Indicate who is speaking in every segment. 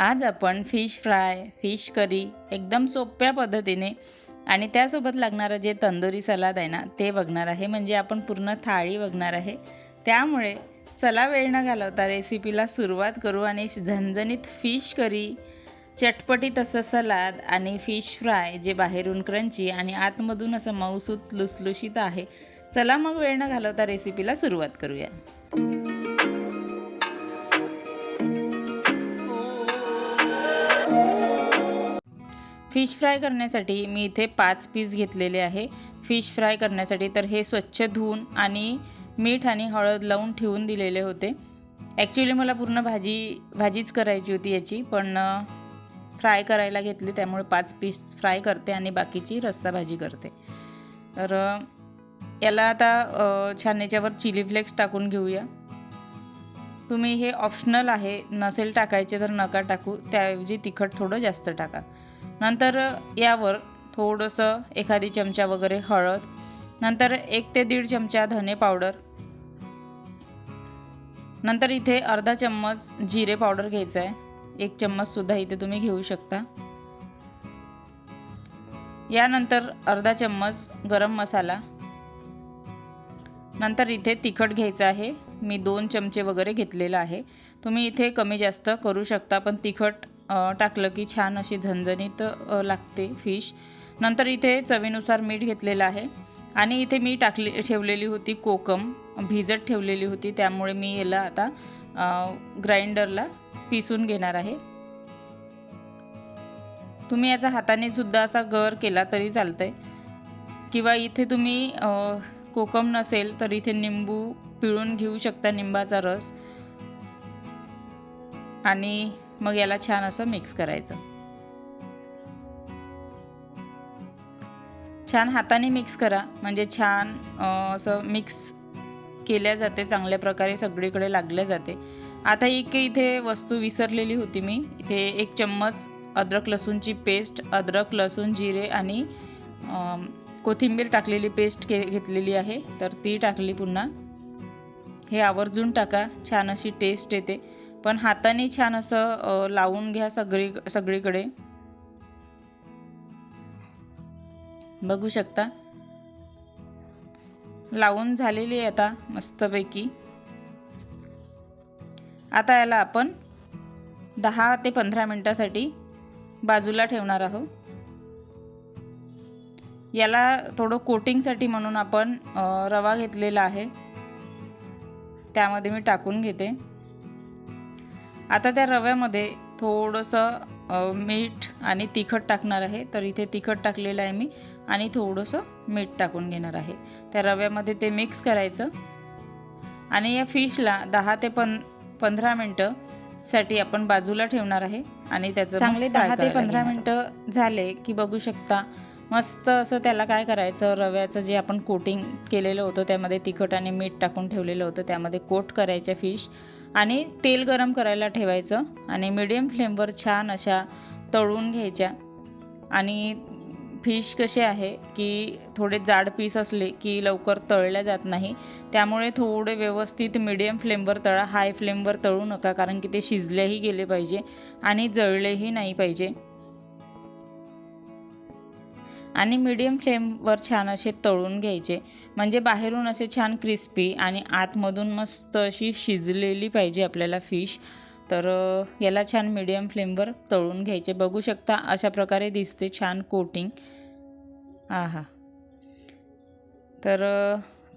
Speaker 1: आज आपण fish fry fish curry एकदम सोप्या पद्धतीने आणि त्यासोबत लागणारं जे तंदुरी सलाद आहे ना ते बघणार आहे. म्हणजे आपण पूर्ण थाळी बघणार आहे. त्यामुळे चला वेळ न घालवता रेसिपीला सुरुवात करू आणि झणझणीत फिश करी चटपटीत असं सलाद आणि फिश फ्राय जे बाहेरून क्रंची आणि आतमधून असं मऊसूत लुसलुशीत आहे. चला मग वेळ न घालवता रेसिपीला सुरुवात करूया. फिश फ्राय करण्यासाठी मी इथे पाच पीस घेतलेले आहे. फिश फ्राय करण्यासाठी तर हे स्वच्छ धुवून आणि मीठ आणि हळद लावून ठेवून दिलेले होते. ॲक्च्युली मला पूर्ण भाजी भाजीच करायची होती याची पण फ्राय करायला घेतली त्यामुळे पाच पीस फ्राय करते आणि बाकीची रस्सा भाजी करते. तर याला आता छान याच्यावर चिली फ्लेक्स टाकून घेऊया. तुम्ही हे ऑप्शनल आहे नसेल टाकायचे तर नका टाकू त्याऐवजी तिखट थोडं जास्त टाका. नंतर यावर थोडंसं एखादी चमचा वगैरे हळद नंतर एक ते दीड चमचा धने पावडर नंतर इथे अर्धा चम्मच जिरे पावडर घ्यायचं आहे. एक चम्मचसुद्धा इथे तुम्ही घेऊ शकता. यानंतर अर्धा चम्मच गरम मसाला नंतर इथे तिखट घ्यायचं आहे. मी दोन चमचे वगैरे घेतलेलं आहे. तुम्ही इथे कमी जास्त करू शकता पण तिखट टाकलं की छान अशी झणझणीत लागते फिश. नंतर इथे चवीनुसार मीठ घेतलेलं आहे. आणि इथे मी टाकली ठेवलेली होती कोकम. भिजत ठेवलेली होती त्यामुळे मी याला आता ग्राइंडरला पिसून घेणार आहे. तुम्ही याचा हाताने सुद्धा असा गर केला तरी चालतंय. किंवा इथे तुम्ही कोकम नसेल तर इथे निंबू पिळून घेऊ शकता निंबाचा रस. आणि मग याला छान असं मिक्स करायचं. छान हाताने मिक्स करा. म्हणजे छान असं मिक्स केल्या जाते चांगल्या प्रकारे सगळीकडे लागल्या जाते. आता एक इथे वस्तू विसरलेली होती मी. इथे एक चम्मच अद्रक लसूणची पेस्ट अद्रक लसूण जिरे आणि कोथिंबीर टाकलेली पेस्ट के घेतलेली आहे. तर ती टाकली पुन्हा. हे आवर्जून टाका. छान अशी टेस्ट येते. पण हाताने छान असं लावून घ्या सगळी सगळीकडे. बघू शकता? लावून झालेली आहे आता मस्तपैकी. आता याला आपण दहा ते पंधरा मिनटासाठी बाजूला ठेवणार आहोत. याला थोडं कोटिंगसाठी म्हणून आपण रवा घेतलेला आहे. त्यामध्ये मी टाकून घेते. आता त्या रव्यामध्ये थोडंसं मीठ आणि तिखट टाकणार आहे. तर इथे तिखट टाकलेलं आहे मी आणि थोडंसं मीठ टाकून घेणार आहे. त्या रव्यामध्ये ते मिक्स करायचं. आणि या फिशला दहा ते पं पंधरा मिनटं साठी आपण बाजूला ठेवणार आहे आणि त्याचं चांगले दहा ते पंधरा मिनटं झाले की बघू शकता मस्त असं त्याला काय करायचं रव्याचं जे आपण कोटिंग केलेलं होतं त्यामध्ये तिखट आणि मीठ टाकून ठेवलेलं होतं त्यामध्ये कोट करायच्या फिश. आणि तेल गरम करायला ठेवायचं आणि मिडियम फ्लेमवर छान अशा तळून घ्यायच्या. आणि फिश कसे आहे की थोडे जाड पीस असले की लवकर तळल्या जात नाही. त्यामुळे थोडे व्यवस्थित मिडियम फ्लेमवर तळा हाय फ्लेमवर तळू नका कारण की ते शिजलेही गेले पाहिजे आणि जळलेही नाही पाहिजे. आणि मीडियम फ्लेमवर छान असे तळून घ्यायचे. म्हणजे बाहेरून असे छान क्रिस्पी आणि आतमधून मस्त अशी शिजलेली पाहिजे आपल्याला फिश तर याला छान मीडियम फ्लेमवर तळून घ्यायचे. बघू शकता अशा प्रकारे दिसते छान कोटिंग आहा. तर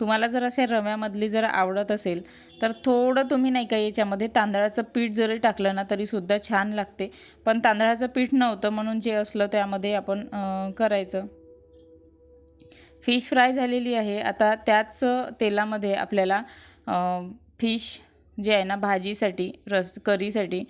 Speaker 1: तुम्हाला जर असे रव्यामधली जर आवडत असेल तर थोडं तुम्ही नाही का याच्यामध्ये तांदळाचं पीठ जरी टाकलं ना तरीसुद्धा छान लागते. पण तांदळाचं पीठ नव्हतं म्हणून जे असलं त्यामध्ये आपण करायचं. फिश फ्राय झालेली आहे. आता त्याच तेलामध्ये आपल्याला फिश जे आहे ना भाजीसाठी रस करीसाठी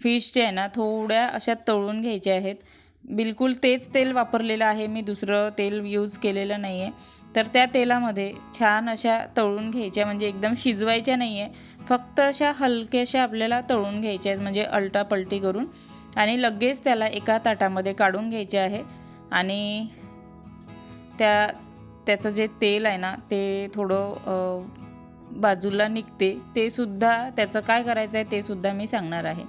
Speaker 1: फिश जे आहे ना थोड्या अशा तळून घ्यायच्या आहेत. बिलकुल तेच तेल वापरलेलं आहे. मी दुसरं तेल यूज केलेलं नाही आहे तर त्या तेलामध्ये छान अशा तळून घ्यायच्या म्हणजे एकदम शिजवायच्या नाही आहे फक्त अशा हलक्याशा आपल्याला तळून घ्यायच्या आहेत म्हणजे अलटापलटी करून. आणि लगेच त्याला एका ताटामध्ये काढून घ्यायचे आहे. आणि त्या त्याचं जे तेल आहे ना ते थोडं बाजूला निघते. ते सुद्धा त्याचं काय करायचं आहे ते सुद्धा मी सांगणार आहे.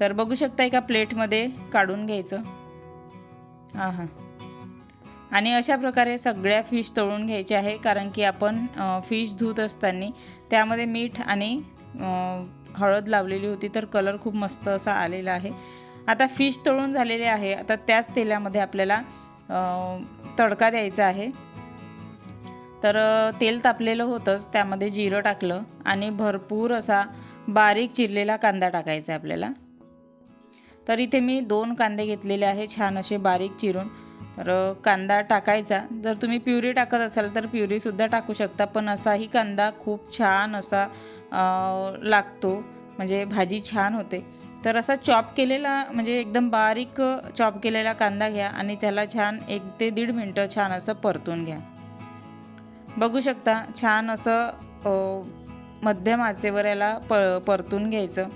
Speaker 1: तर बघू शकता एका प्लेटमध्ये काढून घ्यायचं? हां हां आणि अशा प्रकारे सगळ्या फिश तळून घ्यायची आहे कारण की आपण फिश धुत असताना त्यामध्ये मीठ आणि हळद लावलेली होती तर कलर खूप मस्त असा आलेला आहे. आता फिश तळून झालेले आहे आता त्याच तेलामध्ये आपल्याला तडका द्यायचा आहे. तर तेल तापलेलं होतंच त्यामध्ये जिरं टाकलं आणि भरपूर असा बारीक चिरलेला कांदा टाकायचा आहे आपल्याला. तर इथे मी दोन कांदे घेतलेले आहे छान असे बारीक चिरून. तर कांदा टाकायचा. जर तुम्ही प्युरी टाकत असाल तर प्युरीसुद्धा टाकू शकता पण असाही कांदा खूप छान असा लागतो. म्हणजे भाजी छान होते. तर असा चॉप केलेला म्हणजे एकदम बारीक चॉप केलेला कांदा घ्या आणि त्याला छान एक ते दीड मिनटं छान असं परतून घ्या. बघू शकता छान असं मध्यम आचेवर याला प परतून घ्यायचं.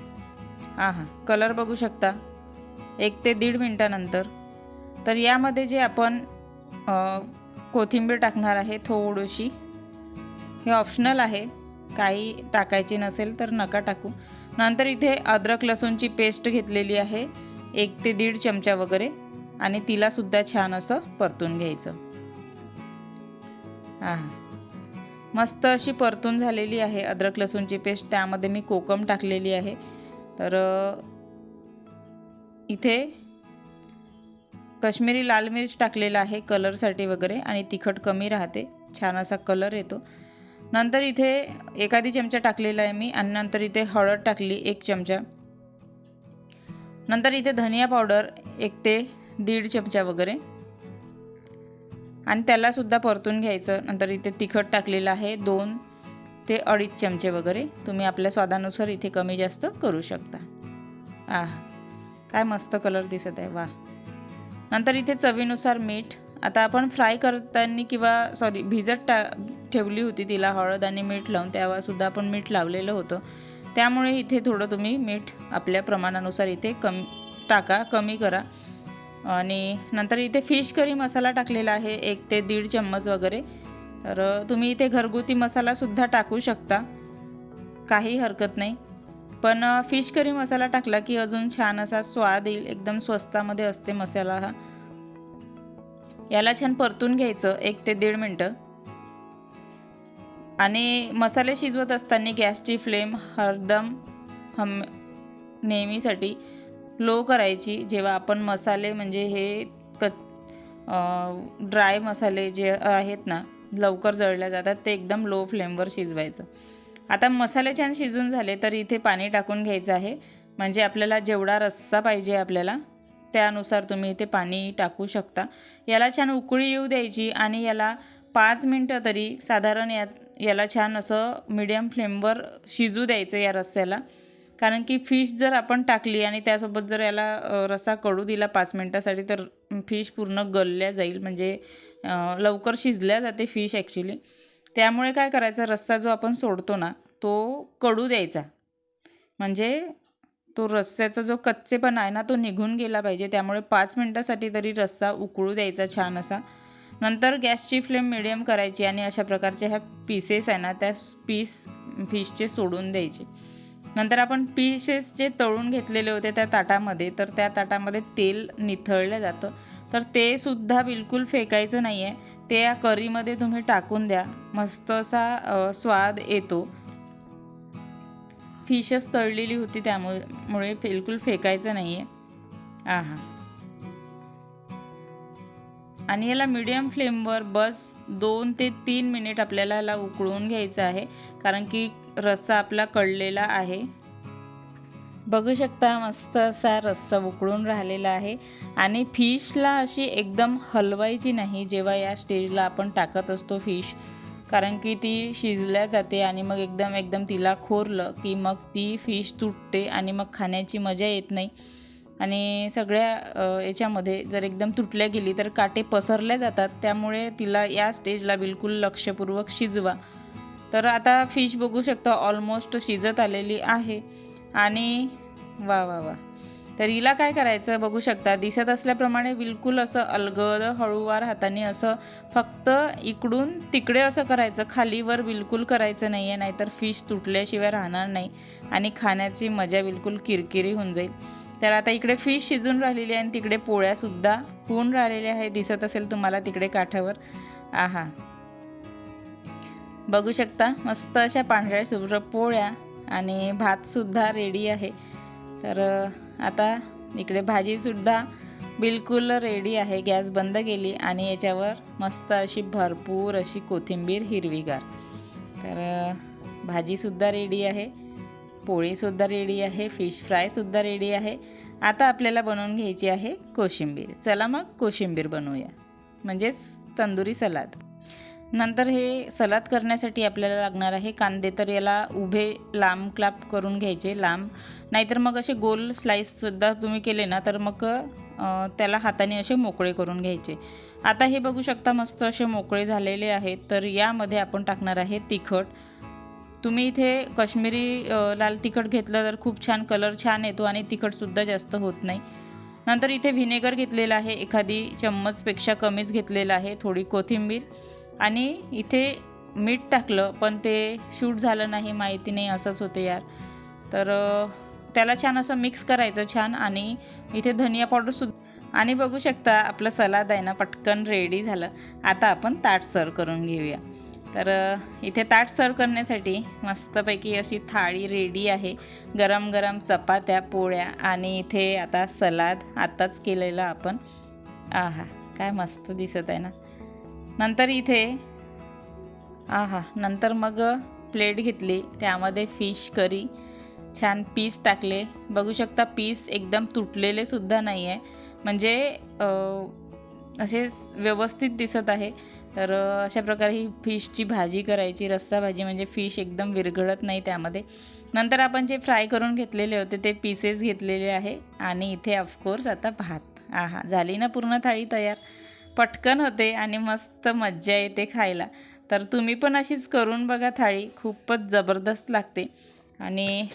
Speaker 1: हां हां कलर बघू शकता. एक ते दीड मिनटानंतर. तर यामध्ये जे आपण कोथिंबीर टाकणार आहे थोडीशी हे ऑप्शनल आहे. काही टाकायची नसेल तर नका टाकू. नंतर इथे अद्रक लसूणची पेस्ट घेतलेली आहे एक ते दीड चमचा वगैरे आणि तिलासुद्धा छान असं परतून घ्यायचं. हां. मस्त अशी परतून झालेली आहे अद्रक लसूणची पेस्ट त्यामध्ये मी कोकम टाकलेली आहे. तर इथे कश्मीरी लाल मिरच टाकलेला आहे कलरसाठी वगैरे आणि तिखट कमी राहते. छान असा कलर येतो. नंतर इथे एखादी चमचा टाकलेला आहे मी आणि नंतर इथे हळद टाकली एक चमचा. नंतर इथे धनिया पावडर एक ते दीड चमचा वगैरे. आणि त्यालासुद्धा परतून घ्यायचं. नंतर इथे तिखट टाकलेलं आहे दोन ते अडीच चमचे वगैरे. तुम्ही आपल्या स्वादानुसार इथे कमी जास्त करू शकता. आह काय मस्त कलर दिसत आहे. वा नंतर इथे चवीनुसार मीठ. आता आपण फ्राय करताना किंवा सॉरी भिजत टा ठेवली होती तिला हळद आणि मीठ लावून त्यावरसुद्धा आपण मीठ लावलेलं होतं. त्यामुळे इथे थोडं तुम्ही मीठ आपल्या प्रमाणानुसार इथे कम टाका कमी करा. आणि नंतर इथे फिश करी मसाला टाकलेला आहे एक ते दीड चम्मच वगैरे. तर तुम्ही इथे घरगुती मसालासुद्धा टाकू शकता. काही हरकत नाही. पण फिश करी मसाला टाकला की अजून छान असा स्वाद येईल एकदम स्वस्तामध्ये असते मसाला हा. याला छान परतून घ्यायचं एक ते दीड मिनटं. आणि मसाले शिजवत असताना गॅसची फ्लेम हरदम हम नेहमीसाठी लो करायची. जेव्हा आपण मसाले म्हणजे हे क ड्राय मसाले जे आहेत ना लवकर जळल्या जातात ते एकदम लो फ्लेमवर शिजवायचं. आता मसाले छान शिजून झाले तर इथे पाणी टाकून घ्यायचं आहे. म्हणजे आपल्याला जेवढा रस्सा पाहिजे आपल्याला त्यानुसार तुम्ही इथे पाणी टाकू शकता. याला छान उकळी येऊ द्यायची आणि याला पाच मिनटं तरी साधारण या याला छान असं मिडियम फ्लेमवर शिजू द्यायचं या रस्स्याला. कारण की फिश जर आपण टाकली आणि त्यासोबत जर याला रस्सा कडू दिला पाच मिनटासाठी तर फिश पूर्ण गलल्या जाईल. म्हणजे लवकर शिजल्या जाते फिश ॲक्च्युली त्यामुळे काय करायचा रस्सा जो आपण सोडतो ना तो कडू द्यायचा. म्हणजे तो रस्स्याचा जो कच्चेपणा आहे ना तो निघून गेला पाहिजे. त्यामुळे पाच मिनटासाठी तरी रस्सा उकळू द्यायचा छान असा. नंतर गॅसची फ्लेम मिडियम करायची आणि अशा प्रकारच्या ह्या पीसेस आहे ना त्या पीस फिशचे सोडून द्यायचे. नंतर आपण पीसेस जे तळून घेतलेले होते त्या ताटामध्ये तर त्या ताटामध्ये तेल निथळलं जातं. तर ते सुद्धा बिलकुल फेकायचं नाही आहे ते या करीमध्ये तुम्ही टाकून द्या. मस्त असा स्वाद येतो. फिशच तळलेली होती त्यामुळे मुळे बिलकुल फेकायचं नाही आहे. आहा आणि याला मिडियम फ्लेमवर बस दोन ते तीन मिनिट आपल्याला याला उकळून घ्यायचं आहे. कारण की रस्सा आपला कळलेला आहे. बघू शकता मस्त असा रस्सा उकळून राहिलेला आहे. आणि फिशला अशी एकदम हलवायची नाही जेव्हा या स्टेजला आपण टाकत असतो फिश. कारण की ती शिजल्या जाते आणि मग एकदम एकदम तिला खोरलं की मग ती फिश तुटते आणि मग खाण्याची मजा येत नाही. आणि सगळ्या याच्यामध्ये जर एकदम तुटल्या गेली तर काटे पसरल्या जातात. त्यामुळे तिला या स्टेजला बिलकुल लक्षपूर्वक शिजवा. तर आता फिश बघू शकता ऑलमोस्ट शिजत आलेली आहे. आणि वा वा वा. तर हिला काय करायचं बघू शकता. दिसत असल्याप्रमाणे बिलकुल असं अलगद हळूवार हाताने असं फक्त इकडून तिकडे असं करायचं. खालीवर बिलकुल करायचं नाही आहे नाहीतर फिश तुटल्याशिवाय राहणार नाही आणि खाण्याची मजा बिलकुल किरकिरी होऊन जाईल. तर आता इकडे फिश शिजून राहिलेली आहे आणि तिकडे पोळ्यासुद्धा होऊन राहिलेल्या आहे दिसत असेल तुम्हाला तिकडे काठावर. आहा. बघू शकता मस्त अशा पांढऱ्या शुभ्र पोळ्या आणि भातसुद्धा रेडी आहे. तर आता इकडे भाजीसुद्धा बिलकुल रेडी आहे. गॅस बंद केली आणि याच्यावर मस्त अशी भरपूर अशी कोथिंबीर हिरवीगार. तर भाजीसुद्धा रेडी आहे. पोळीसुद्धा रेडी आहे. फिश फ्रायसुद्धा रेडी आहे. आता आपल्याला बनवून घ्यायची आहे कोशिंबीर. चला मग कोशिंबीर बनवूया. म्हणजेच तंदुरी सलाद. नंतर हे सलाद करण्यासाठी आपल्याला लागणार आहे कांदे. तर याला उभे लांब क्लाप करून घ्यायचे लांब. नाहीतर मग असे गोल स्लाईससुद्धा तुम्ही केले ना तर मग त्याला हाताने असे मोकळे करून घ्यायचे. आता हे बघू शकता मस्त असे मोकळे झालेले आहेत. तर यामध्ये आपण टाकणार आहे तिखट. तुम्ही इथे कश्मीरी लाल तिखट घेतलं तर खूप छान कलर छान येतो आणि तिखटसुद्धा जास्त होत नाही. नंतर इथे व्हिनेगर घेतलेलं आहे. एखादी चम्मचपेक्षा कमीच घेतलेलं आहे. थोडी कोथिंबीर. आणि इथे मीठ टाकलं पण ते शूट झालं नाही माहिती नाही असंच होते यार. तर त्याला छान असं मिक्स करायचं छान आणि इथे धनिया पावडरसुद्धा आणि बघू शकता आपलं सलाद आहे ना पटकन रेडी झालं. आता आपण ताट सर्व करून घेऊया. तर इथे ताट सर्व करण्यासाठी मस्तपैकी अशी थाळी रेडी आहे. गरम गरम चपात्या पोळ्या आणि इथे आता सलाद आताच केलेलं आपण. आहा काय मस्त दिसत आहे ना. नंतर इथे आहा नंतर मग प्लेट घेतली त्यामध्ये फिश करी छान पीस टाकले. बघू शकता पीस एकदम तुटलेले सुद्धा नाही आहे म्हणजे असे व्यवस्थित दिसत आहे. तर अशा प्रकारे ही फिशची भाजी करायची रस्सा भाजी म्हणजे फिश एकदम विरघळत नाही त्यामध्ये. नंतर आपण जे फ्राय करून घेतलेले होते ते पीसेस घेतलेले आहे. आणि इथे ऑफकोर्स आता भात. आहा झाली ना पूर्ण थाळी तयार? पटकन होते आणि मस्त मज्जा येते खायला. तर तुम्ही पण अशीच करून बघा थाळी. खूपच जबरदस्त लागते. आणि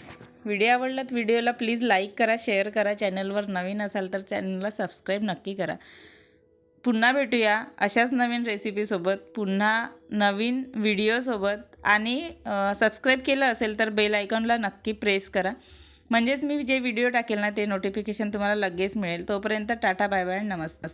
Speaker 1: व्हिडिओ आवडला तर व्हिडिओला प्लीज लाईक करा शेअर करा. चॅनलवर नवीन असाल तर चॅनलला सबस्क्राईब नक्की करा. पुन्हा भेटूया अशाच नवीन रेसिपीसोबत पुन्हा नवीन व्हिडिओसोबत आणि सबस्क्राईब केलं असेल तर बेल आयकॉनला नक्की प्रेस करा. म्हणजेच मी जे व्हिडिओ टाकेल ना ते नोटिफिकेशन तुम्हाला लगेच मिळेल. तोपर्यंत टाटा बाय बाय नमस्कार.